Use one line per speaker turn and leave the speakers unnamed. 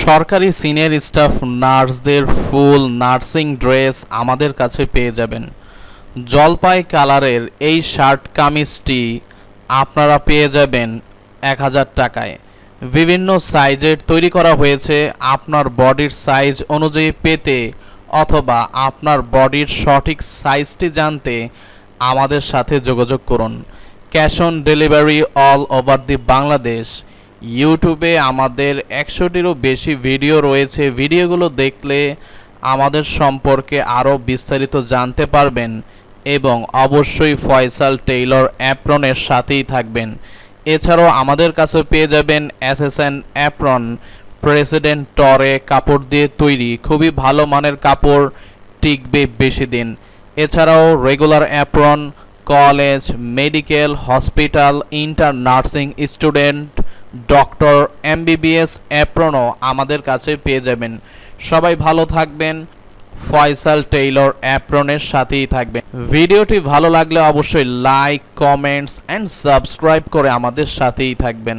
সরকারি senior staff নার্সদের ফুল nursing dress আমাদের কাছে পেয়ে যাবেন। জলপাই কালারের এই শার্ট কামিজটি আপনারা পেয়ে যাবেন এক হাজার টাকায়। বিভিন্ন সাইজের তৈরি করা হয়েছে আপনার বডির সাইজ অনুযায়ী পেতে অথবা আপনার বডির সঠিক সাইজটি জানতে আমাদের সাথে যোগাযোগ করুন। Cash on delivery all over the Bangladesh. ইউটিউবে আমাদের একশোটিরও বেশি ভিডিও রয়েছে। ভিডিওগুলো দেখলে আমাদের সম্পর্কে আরও বিস্তারিত জানতে পারবেন এবং অবশ্যই ফয়সাল টেইলর অ্যাপ্রনের সাথেই থাকবেন। এছাড়াও আমাদের কাছে পেয়ে যাবেন এসএসএন অ্যাপ্রন প্রেসিডেন্ট টরে কাপড় দিয়ে তৈরি। খুবই ভালো মানের কাপড় টিকবে বেশি দিন এছাড়াও regular apron college medical hospital inter nursing student doctor MBBS অ্যাপ্রনও আমাদের কাছে পেয়ে যাবেন। সবাই ভালো থাকবেন। ফয়সাল টেইলর অ্যাপ্রনের সাথেই থাকবেন। ভিডিওটি ভালো লাগলে অবশ্যই লাইক, কমেন্টস, অ্যান্ড সাবস্ক্রাইব করে আমাদের সাথেই থাকবেন।